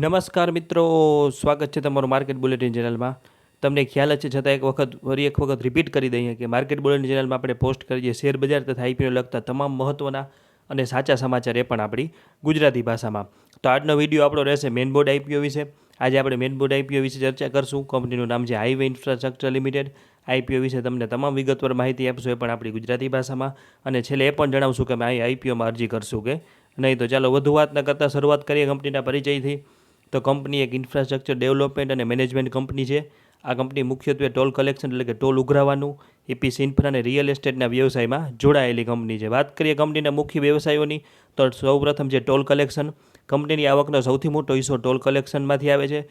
નમસ્કાર મિત્રો, સ્વાગત છે તમારું માર્કેટ બુલેટિન ચેનલમાં તમને ખ્યાલ છે, છતાં એક વખત, ફરી એક વખત રિપીટ કરી દઈએ કે માર્કેટ બુલેટિન ચેનલમાં આપણે પોસ્ટ કરીએ શેર બજાર તથા આઈપીઓ લગતા તમામ મહત્ત્વના અને સાચા સમાચાર એ પણ આપણી ગુજરાતી ભાષામાં. તો આજનો વીડિયો આપણો રહેશે મેન બોર્ડ આઈપીઓ વિશે. આજે આપણે મેન બોર્ડ આઈપીઓ વિશે ચર્ચા કરશું. કંપનીનું નામ છે હાઈવે ઇન્ફ્રાસ્ટ્રક્ચર લિમિટેડ આઈપીઓ વિશે તમને તમામ વિગતવાર માહિતી આપશું એ પણ આપણી ગુજરાતી ભાષામાં. અને છેલ્લે એ પણ જણાવશું કે અમે આઈપીઓમાં અરજી કરશું કે નહીં. તો ચાલો વધુ વાત ન કરતાં શરૂઆત કરીએ કંપનીના પરિચયથી. તો કંપની એક ઇન્ફ્રાસ્ટ્રક્ચર ડેવલપમેન્ટ અને મેનેજમેન્ટ કંપની છે. આ કંપની મુખ્યત્વે ટોલ કલેક્શન એટલે કે ટોલ ઉઘરાવાનું, એપીસી ઇન્ફ્રા અને રિયલ એસ્ટેટના વ્યવસાયમાં જોડાયેલી કંપની છે. વાત કરીએ કંપનીના મુખ્ય વ્યવસાયોની, તો સૌપ્રથમ છે ટોલ કલેક્શન કંપનીની આવકનો સૌથી મોટો હિસ્સો ટોલ કલેક્શનમાંથી આવે છે.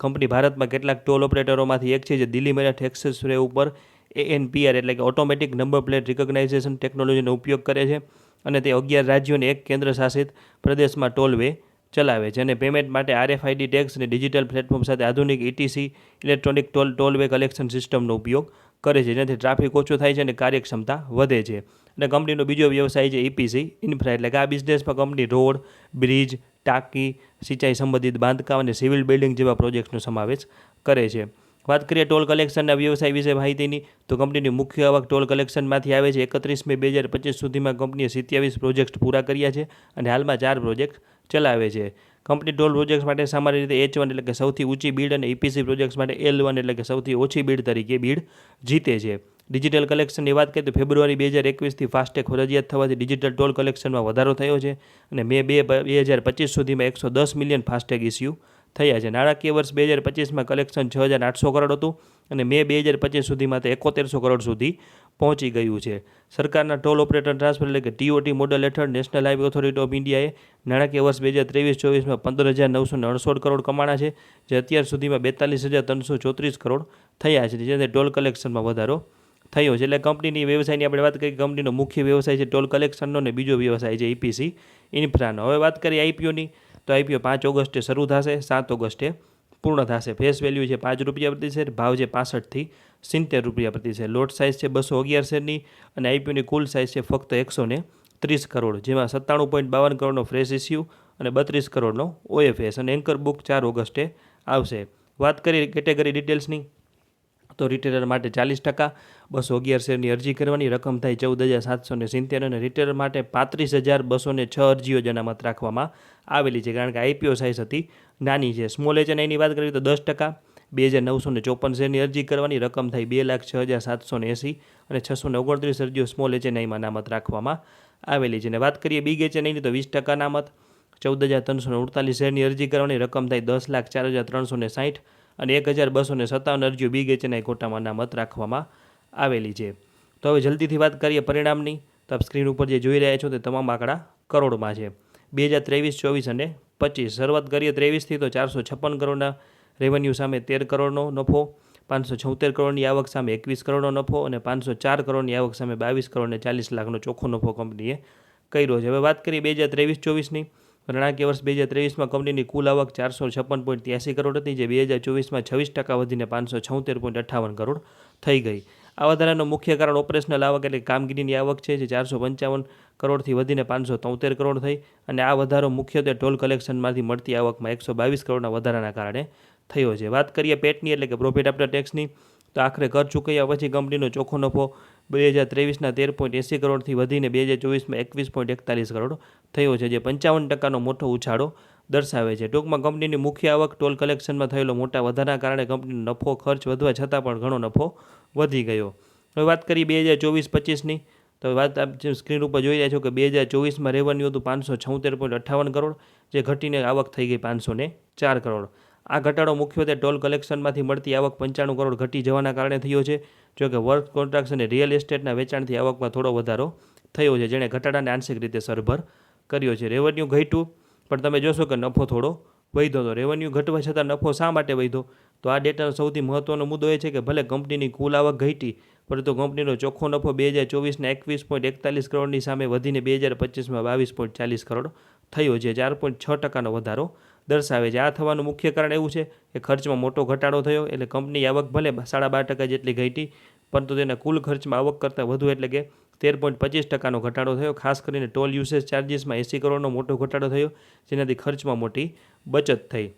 કંપની ભારતમાં કેટલાક ટોલ ઓપરેટરોમાંથી એક છે જે દિલ્હી મેરઠ એક્સેસ વે ઉપર એએનપીઆર એટલે કે ઓટોમેટિક નંબર પ્લેટ રિકોગ્નાઇઝેશન ટેકનોલોજીનો ઉપયોગ કરે છે અને તે અગિયાર રાજ્યોને એક કેન્દ્ર શાસિત પ્રદેશમાં ટોલ વે ચલાવે છે અને પેમેન્ટ માટે આરએફઆઈડી ટેક્સ અને ડિજિટલ પ્લેટફોર્મ સાથે આધુનિક ETC electronic toll tollway collection સિસ્ટમનો ઉપયોગ કરે છે. જેનાથી ટ્રાફિક ઓછો થાય છે અને કાર્યક્ષમતા વધે છે. અને કંપનીનો બીજો વ્યવસાય છે ઇપીસી ઇન્ફ્રા એટલે કે આ બિઝનેસમાં કંપની રોડ બ્રિજ ટાંકી, સિંચાઈ સંબંધિત બાંધકામ અને સિવિલ બિલ્ડિંગ જેવા પ્રોજેક્ટ્સનો સમાવેશ કરે છે. વાત કરીએ ટોલ કલેક્શનના વ્યવસાય વિશે માહિતીની, તો કંપનીની મુખ્ય આવક ટોલ કલેક્શનમાંથી આવે છે. એકત્રીસ મે બે હજાર પચીસ સુધીમાં કંપનીએ સિત્યાવીસ પ્રોજેક્ટ પૂરા કર્યા છે અને હાલમાં ચાર પ્રોજેક્ટ ચલાવે છે. કંપની ટોલ પ્રોજેક્ટ્સ માટે સામાન્ય રીતે એચ વન એટલે કે સૌથી ઊંચી બીડ અને ઇપીસી પ્રોજેક્ટ્સ માટે એલ વન એટલે કે સૌથી ઓછી બીડ તરીકે બીડ જીતે છે. ડિજિટલ કલેક્શનની વાત કરીએ તો ફેબ્રુઆરી બે હજાર એકવીસથી ફાસ્ટેગ ફરજિયાત થવાથી ડિજિટલ ટોલ કલેક્શનમાં વધારો થયો છે અને મે બે બે હજાર પચીસ સુધીમાં એકસો દસ મિલિયન ફાસ્ટેગ ઇસ્યુ થયા છે. નાણાકીય વર્ષ બે હજાર પચીસમાં કલેક્શન છ હજાર આઠસો કરોડ હતું અને મે બે હજાર પચીસ સુધીમાં તે એકોતેરસો કરોડ સુધી પહોંચી ગયું છે. સરકારના ટોલ ઓપરેટર ટ્રાન્સફર એટલે કે ટીઓટી મોડલ હેઠળ નેશનલ હાઈવે ઓથોરિટી ઓફ ઇન્ડિયાએ નાણાકીય વર્ષ બે હજાર ત્રેવીસ ચોવીસમાં પંદર હજાર નવસો અડસઠ કરોડ કમાણા છે, જે અત્યાર સુધીમાં બેતાલીસ હજાર ત્રણસો ચોત્રીસ કરોડ થયા છે જેને ટોલ કલેક્શનમાં વધારો થયો છે. એટલે કંપનીની વ્યવસાયની આપણે વાત કરીએ, કંપનીનો મુખ્ય વ્યવસાય છે ટોલ કલેક્શનનો અને બીજો વ્યવસાય છે ઇપીસી ઇન્ફ્રાનો. હવે વાત કરીએ આઈપીઓની તો આઈપીઓ પાંચ ઓગસ્ટે શરૂ થશે, સાત ઓગસ્ટે પૂર્ણ થશે. ફેસ વેલ્યુ છે પાંચ રૂપિયા પ્રતિ શેર, ભાવ છે પાસઠથી સિત્તેર રૂપિયા પ્રતિ શેર લોટ સાઇઝ છે બસો અગિયાર શેરની અને આઈપીઓની કુલ સાઇઝ છે ફક્ત એકસો ત્રીસ કરોડ, જેમાં સત્તાણું પોઈન્ટ બાવન કરોડનો ફ્રેશ ઇસ્યુ અને બત્રીસ કરોડનો ઓએફએસ અને એન્કર બુક ચાર ઓગસ્ટે આવશે. વાત કરીએ કેટેગરી ડિટેલ્સની તો રિટેલર માટે ચાલીસ ટકા, બસો અગિયાર શેરની અરજી કરવાની રકમ થાય ચૌદ હજાર સાતસો ને સિત્તેર અને રિટેલર માટે પાંત્રીસ હજાર બસો ને છ અરજીઓ જ અનામત રાખવામાં આવેલી છે. કારણ કે આઈપીઓ સાઇઝ હતી, નાની છે. સ્મોલ એચએનઆઈની વાત કરીએ તો દસ ટકા બે હજાર નવસો ને ચોપન શેરની અરજી કરવાની રકમ થાય બે લાખ છ હજાર સાતસો ને એંસી અને છસો ને ઓગણત્રીસ અરજીઓ સ્મોલ એચએનઆઈમાં અનામત રાખવામાં આવેલી છે. અને વાત કરીએ બિગ એચએનઆઈની તો વીસ ટકા અનામત ચૌદ હજાર ત્રણસો ને અડતાલીસ શેરની અરજી કરવાની રકમ થાય દસ લાખ ચાર હજાર ત્રણસો ને સાઠ અને એક હજાર બસો ને સત્તાવન અરજીઓ બિગ એચએનઆઈ કોટામાં અનામત રાખવામાં આવેલી છે. તો હવે જલ્દીથી વાત કરીએ પરિણામની. તો આપ સ્ક્રીન ઉપર જે જોઈ રહ્યા છો તે તમામ આંકડા કરોડમાં છે. બે હજાર ત્રેવીસ, ચોવીસ અને પચીસ. શરૂઆત કરીએ ત્રેવીસથી તો ચારસો છપ્પન કરોડના રેવન્યુ સામે તેર કરોડનો નફો, પાંચસો છોતેર કરોડની આવક સામે એકવીસ કરોડનો નફો અને પાંચસો ચાર કરોડની આવક સામે બાવીસ કરોડને ચાલીસ લાખનો ચોખ્ખો નફો કંપનીએ કર્યો છે. હવે વાત કરીએ બે હજાર ત્રેવીસ ચોવીસની. નાણાકીય વર્ષ બે હજાર ત્રેવીસમાં કંપનીની કુલ આવક ચારસો છપ્પન પોઈન્ટ ત્યાસી કરોડ હતી, જે બે હજાર ચોવીસમાં છવ્વીસ ટકા વધીને પાંચસો છોતેર પોઈન્ટ અઠ્ઠાવન કરોડ થઈ ગઈ. આ વધારાનું મુખ્ય કારણ ઓપરેશનલ આવક એટલે કામગીરીની આવક છે, જે ચારસો પંચાવન કરોડથી વધીને પાંચસો તોતેર કરોડ થઈ અને આ વધારો મુખ્યત્વે ટોલ કલેક્શનમાંથી મળતી આવકમાં એકસો બાવીસ કરોડના વધારાના કારણે થયો છે. વાત કરીએ પેટની, એટલે કે પ્રોફિટ આફ્ટર ટેક્સની તો આખરે કર ચૂકવ્યા પછી કંપનીનો ચોખ્ખો નફો બે હજાર ત્રેવીસના તેર પોઈન્ટ એંસી કરોડથી વધીને બે હજાર ચોવીસમાં એકવીસ પોઈન્ટ એકતાલીસ કરોડ થયો છે, જે પંચાવન ટકાનો મોટો ઉછાળો દર્શાવે છે. ટૂંકમાં કંપનીની મુખ્ય આવક ટોલ કલેક્શનમાં થયેલો મોટા વધારાના કારણે કંપનીનો નફો ખર્ચ વધવા છતાં પણ ઘણો નફો વધી ગયો. હવે વાત કરીએ બે હજાર ચોવીસ પચીસની, તો વાત આપ જે સ્ક્રીન ઉપર જોઈ રહ્યા છો કે બે હજાર ચોવીસમાં રેવન્યુ હતું પાંચસો છોતેર પોઈન્ટ અઠ્ઠાવન કરોડ, જે ઘટીને આવક થઈ ગઈ પાંચસો ચાર કરોડ. આ ઘટાડો મુખ્યત્વે ટોલ કલેક્શનમાંથી મળતી આવક પંચાણું કરોડ ઘટી જવાના કારણે થયો છે. જો કે વર્ક કોન્ટ્રાક્ટ્સ અને રિયલ એસ્ટેટના વેચાણથી આવકમાં થોડો વધારો થયો છે, જેણે ઘટાડાને આંશિક રીતે સરભર કર્યો છે. રેવન્યુ ઘટ્યું, પણ તમે જોશો કે નફો થોડો વધ્યો હતો. રેવન્યુ ઘટવા છતાં નફો શા માટે વધ્યો? તો આ ડેટાનો સૌથી મહત્ત્વનો મુદ્દો એ છે કે ભલે કંપનીની કુલ આવક ઘટી, પરંતુ કંપનીનો ચોખ્ખો નફો બે હજાર ચોવીસના એકવીસ પોઈન્ટ એકતાલીસ કરોડની સામે વધીને બે હજાર પચીસમાં બાવીસ પોઈન્ટ ચાલીસ કરોડ થયો છે. ચાર પોઈન્ટ છ ટકાનો વધારો દર્શાવે છે. આ થવાનું મુખ્ય કારણ એવું છે કે ખર્ચમાં મોટો ઘટાડો થયો એટલે કંપની આવક ભલે સાડા બાર ટકા જેટલી ઘટી, પરંતુ તેના કુલ ખર્ચમાં આવક કરતાં વધુ એટલે કે તેર પોઈન્ટ પચીસ ટકાનો ઘટાડો થયો. ખાસ કરીને ટોલ યુસેજ ચાર્જીસમાં એંસી કરોડનો મોટો ઘટાડો થયો, જેનાથી ખર્ચમાં મોટી બચત થઈ.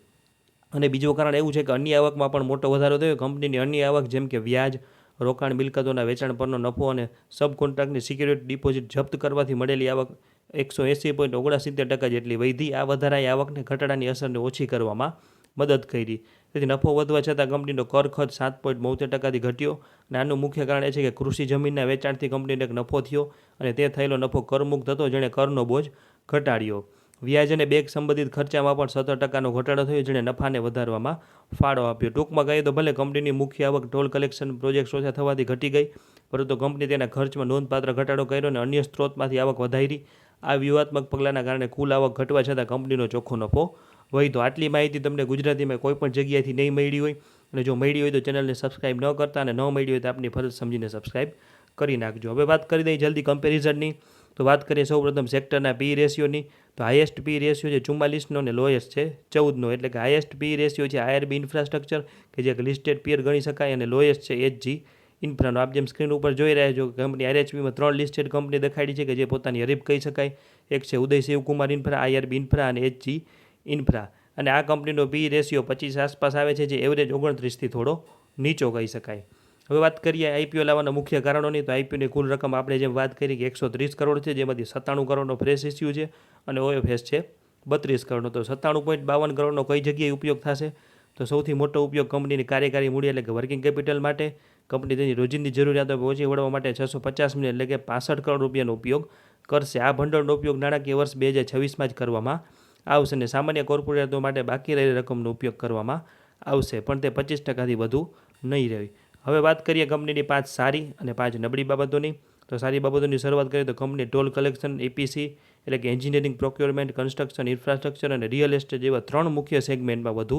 અને બીજું કારણ એવું છે કે અન્ય આવકમાં પણ મોટો વધારો થયો. કંપનીની અન્ય આવક જેમ કે વ્યાજ, રોકાણ, મિલકતોના વેચાણ પરનો નફો અને સબ કોન્ટ્રાક્ટની સિક્યુરિટી ડિપોઝિટ જપ્ત કરવાથી મળેલી આવક એકસો એંસી પોઈન્ટ ઓગણસિત્તેર ટકા જેટલી વધી આ વધારાએ આવકને ઘટાડાની અસરને ઓછી કરવામાં મદદ કરી. તેથી નફો વધવા છતાં કંપનીનો કર ખર્ચ સાત પોઈન્ટ બોતેર ટકાથી ઘટ્યો. અને આનું મુખ્ય કારણ એ છે કે કૃષિ જમીનના વેચાણથી કંપનીને એક નફો થયો અને તે થયેલો નફો કરમુક્ત હતો, જેણે કરનો બોજ ઘટાડ્યો. વ્યાજ અને બેંક સંબંધિત ખર્ચામાં પણ સત્તર ટકાનો ઘટાડો થયો, જેણે નફાને વધારવામાં ફાળો આપ્યો. ટૂંકમાં કહીએ તો ભલે કંપનીની મુખ્ય આવક ટોલ કલેક્શન પ્રોજેક્ટ ઓછા થવાથી ઘટી ગઈ, પરંતુ કંપની તેના ખર્ચમાં નોંધપાત્ર ઘટાડો કર્યો અને અન્ય સ્ત્રોતમાંથી આવક વધારી. આ વ્યૂહાત્મક પગલાંના કારણે કુલ આવક ઘટવા છતાં કંપનીનો ચોખ્ખો નફો વધ્યો આટલી માહિતી તમને ગુજરાતીમાં કોઈપણ જગ્યાએથી નહીં મળી હોય. અને જો મળી હોય તો ચેનલને સબસ્ક્રાઇબ ન કરતા અને ન મળી હોય તો આપની ફરજ સમજીને સબસ્ક્રાઇબ કરી નાખજો. હવે વાત કરી દઈએ જલ્દી કમ્પેરિઝનની. તો વાત કરીએ સૌપ્રથમ સેક્ટરના પી રેશિયોની તો હાઇએસ્ટ પી રેશિયો છે ચુમ્માલીસનો અને લોએસ્ટ છે ચૌદનો. એટલે કે હાઇએસ્ટ પી રેશિયો છે આઈઆરબી ઇન્ફ્રાસ્ટ્રક્ચર કે જે લિસ્ટેડ પિયર ગણી શકાય અને લોએસ્ટ છે એચજી ઇન્ફ્રાનો. આપ જેમ સ્ક્રીન ઉપર જોઈ રહ્યા છો કંપની આરએચપીમાં ત્રણ લિસ્ટેડ કંપની દેખાડી છે કે જે પોતાની હરીફ કહી શકાય. એક છે Uday Shivakumar infra IRB infra અને એચજી ઇન્ફ્રા. અને આ કંપનીનો પી રેશિયો પચીસ આસપાસ આવે છે, જે એવરેજ ઓગણત્રીસથી થોડો નીચો કહી શકાય. હવે વાત કરીએ આઈપીઓ લાવવાના મુખ્ય કારણોની, તો આઈપીઓની કુલ રકમ આપણે જેમ વાત કરી કે એકસો ત્રીસ કરોડ છે, જેમાંથી સત્તાણું કરોડનો ફ્રેશ ઇસ્યુ છે અને ઓએફએસ છે બત્રીસ કરોડનો. તો સત્તાણું પોઈન્ટ બાવન કરોડનો કઈ જગ્યાએ ઉપયોગ થશે? તો સૌથી મોટો ઉપયોગ કંપનીની કાર્યકારી મૂડી એટલે કે વર્કિંગ કેપિટલ માટે. કંપની તેની રોજિંદી જરૂરિયાતો પહોંચી વળવા માટે છસો પચાસ મિલિયન એટલે કે પાસઠ કરોડ રૂપિયાનો ઉપયોગ કરશે. આ ભંડોળનો ઉપયોગ નાણાકીય વર્ષ બે હજાર છવ્વીસમાં જ કરવામાં આવશે અને સામાન્ય કોર્પોરેટો માટે બાકી રહેલી રકમનો ઉપયોગ કરવામાં આવશે, પણ તે પચીસ ટકાથી વધુ નહીં રહે. હવે વાત કરીએ કંપનીની પાંચ સારી અને પાંચ નબળી બાબતોની. તો સારી બાબતોની શરૂઆત કરીએ તો કંપની ટોલ કલેક્શન, એપીસી એટલે કે એન્જિનિયરિંગ, પ્રોક્યોરમેન્ટ, કન્સ્ટ્રક્શન, ઇન્ફ્રાસ્ટ્રક્ચર અને રિયલ એસ્ટેટ જેવા ત્રણ મુખ્ય સેગમેન્ટમાં વધુ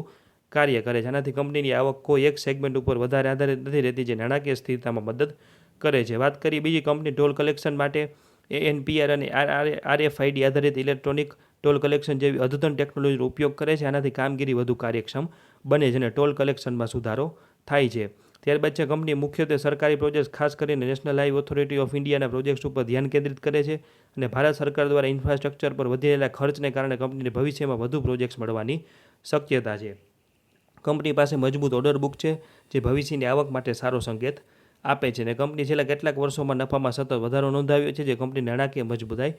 કાર્ય કરે છે. આનાથી કંપનીની આવક કોઈ એક સેગમેન્ટ ઉપર વધારે આધારિત નથી રહેતી, જે નાણાકીય સ્થિરતામાં મદદ કરે છે. વાત કરીએ બીજી કંપની ટોલ કલેક્શન માટે એએનપીઆર અને આર આરએફઆઈડી આધારિત ઇલેક્ટ્રોનિક ટોલ કલેક્શન જેવી અદ્યતન ટેકનોલોજીનો ઉપયોગ કરે છે. આનાથી કામગીરી વધુ કાર્યક્ષમ બને છે અને ટોલ કલેક્શનમાં સુધારો થાય છે. ત્યારબાદ છે કંપની મુખ્યત્વે સરકારી પ્રોજેક્ટ ખાસ કરીને નેશનલ હાઈવે ઓથોરિટી ઓફ ઇન્ડિયાના પ્રોજેક્ટ્સ ઉપર ધ્યાન કેન્દ્રિત કરે છે અને ભારત સરકાર દ્વારા ઇન્ફ્રાસ્ટ્રક્ચર પર વધેલા ખર્ચને કારણે કંપનીને ભવિષ્યમાં વધુ પ્રોજેક્ટ્સ મળવાની શક્યતા છે. કંપની પાસે મજબૂત ઓર્ડર બુક છે, જે ભવિષ્યની આવક માટે સારો સંકેત આપે છે. અને કંપની છેલ્લા કેટલાક વર્ષોમાં નફામાં સતત વધારો નોંધાવ્યો છે, જે કંપની નાણાકીય મજબૂતાઈ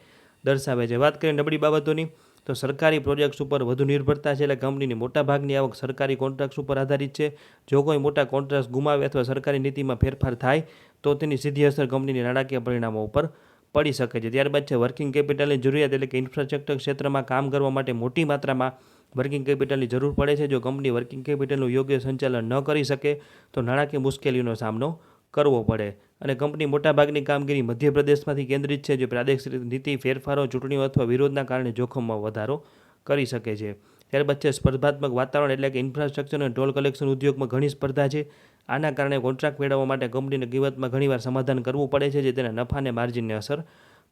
દર્શાવે છે. વાત કરીએ નબળી બાબતોની, તો સરકારી પ્રોજેક્ટ્સ ઉપર વધુ નિર્ભરતા છે, એટલે કંપનીની મોટાભાગની આવક સરકારી કોન્ટ્રાક્ટ્સ ઉપર આધારિત છે. જો કોઈ મોટા કોન્ટ્રાક્ટ ગુમાવે અથવા સરકારી નીતિમાં ફેરફાર થાય, તો તેની સીધી અસર કંપનીની નાણાકીય પરિણામો ઉપર પડી શકે છે. ત્યારબાદ છે વર્કિંગ કેપિટલની જરૂરિયાત, એટલે કે ઇન્ફ્રાસ્ટ્રક્ચર ક્ષેત્રમાં કામ કરવા માટે મોટી માત્રામાં વર્કિંગ કેપિટલની જરૂર પડે છે. જો કંપની વર્કિંગ કેપિટલનું યોગ્ય સંચાલન ન કરી શકે, તો નાણાકીય મુશ્કેલીઓનો સામનો કરવો પડે. અને કંપની મોટાભાગની કામગીરી મધ્યપ્રદેશમાંથી કેન્દ્રિત છે, જે પ્રાદેશિક નીતિ ફેરફારો, ચૂંટણીઓ અથવા વિરોધના કારણે જોખમમાં વધારો કરી શકે છે. ત્યારબાદ છે, સ્પર્ધાત્મક વાતાવરણ એટલે કે ઇન્ફ્રાસ્ટ્રક્ચર અને ટોલ કલેક્શન ઉદ્યોગમાં ઘણી સ્પર્ધા છે. આના કારણે કોન્ટ્રાક્ટ મેળવવા માટે કંપનીને કિંમતમાં ઘણીવાર સમાધાન કરવું પડે છે, જે તેના નફાને માર્જિનને અસર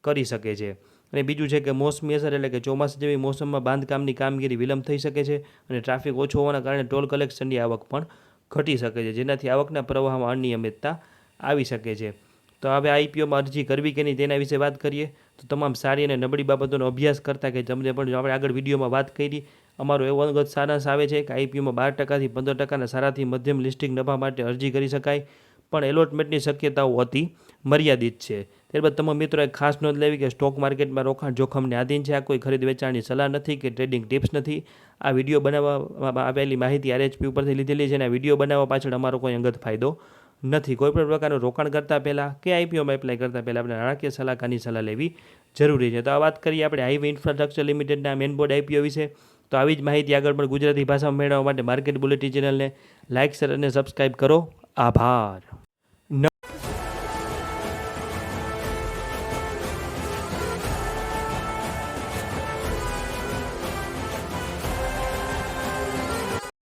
કરી શકે છે. અને બીજું છે કે મોસમી અસર એટલે કે ચોમાસા જેવી મોસમમાં બાંધકામની કામગીરી વિલંબ થઈ શકે છે અને ટ્રાફિક ઓછો હોવાના કારણે ટોલ કલેક્શનની આવક પણ ઘટી શકે છે, જેનાથી આવકના પ્રવાહમાં અનિયમિતતા આવી શકે છે. તો હવે આઈપીઓમાં અરજી કરવી કે નહીં તેના વિશે વાત કરીએ. તો તમામ સારી અને નબળી બાબતોનો અભ્યાસ કરતા કે તમને પણ આપણે આગળ વિડીયોમાં વાત કરી, અમારો એવો અંગત સારાંશ આવે છે કે આઈપીઓમાં બાર ટકાથી પંદર ટકાના સારાથી મધ્યમ લિસ્ટિંગ નફા માટે અરજી કરી શકાય. પણ એલોટમેન્ટની શક્યતાઓ અતિ મર્યાદિત છે. ત્યારબાદ તમામ મિત્રો એક ખાસ નોંધ લેવી કે સ્ટોક માર્કેટમાં રોકાણ જોખમને આધીન છે. આ કોઈ ખરીદ વેચાણની સલાહ નથી કે ટ્રેડિંગ ટિપ્સ નથી. આ વીડિયો બનાવવામાં આવેલી માહિતી આરએચપી ઉપરથી લીધેલી છે અને આ વીડિયો બનાવવા પાછળ અમારો કોઈ અંગત ફાયદો નથી. કોઈપણ પ્રકારનું રોકાણ કરતાં પહેલાં કે આઈપીઓમાં એપ્લાય કરતાં પહેલાં આપણે નાણાકીય સલાહકારની સલાહ લેવી જરૂરી છે. તો આ વાત કરીએ આપણે હાઈવે ઇન્ફ્રાસ્ટ્રક્ચર લિમિટેડના મેન બોર્ડ આઈપીઓ વિશે. તો આવી જ માહિતી આગળ પણ ગુજરાતી ભાષામાં મેળવવા માટે માર્કેટ બુલેટિન ચેનલને લાઇક શેર અને સબસ્ક્રાઈબ કરો. આભાર.